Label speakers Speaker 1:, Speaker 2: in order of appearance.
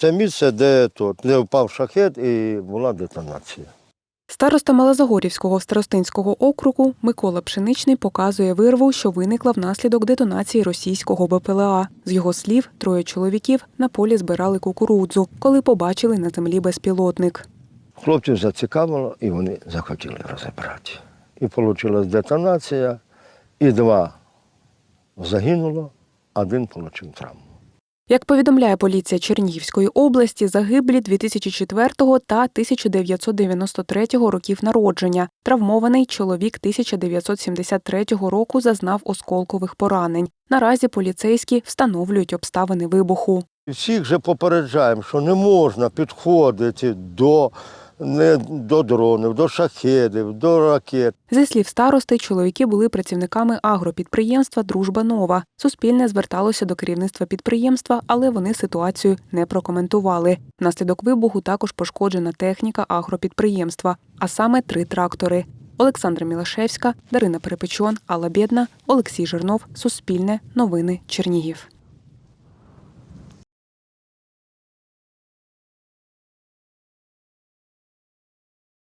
Speaker 1: Це місце, де, тут, де впав шахет і була детонація.
Speaker 2: Староста Малозагорівського старостинського округу Микола Пшеничний показує вирву, що виникла внаслідок детонації російського БПЛА. З його слів, троє чоловіків на полі збирали кукурудзу, коли побачили на землі безпілотник.
Speaker 1: Хлопців зацікавило, і вони захотіли розібрати. І вийшла детонація, і два загинуло, один отримав травму.
Speaker 2: Як повідомляє поліція Чернігівської області, загиблі 2004 та 1993 років народження. Травмований чоловік 1973 року зазнав осколкових поранень. Наразі поліцейські встановлюють обставини вибуху.
Speaker 1: Всіх же попереджаємо, що не можна підходити до, не, до дронів, до шахедів, до ракет.
Speaker 2: Зі слів старости, чоловіки були працівниками агропідприємства Дружба Нова. Суспільне зверталося до керівництва підприємства, але вони ситуацію не прокоментували. Внаслідок вибуху також пошкоджена техніка агропідприємства, а саме три трактори. Олександра Мілашевська, Дарина Перепечон, Алла Бєдна, Олексій Жирнов, Суспільне, Новини, Чернігів.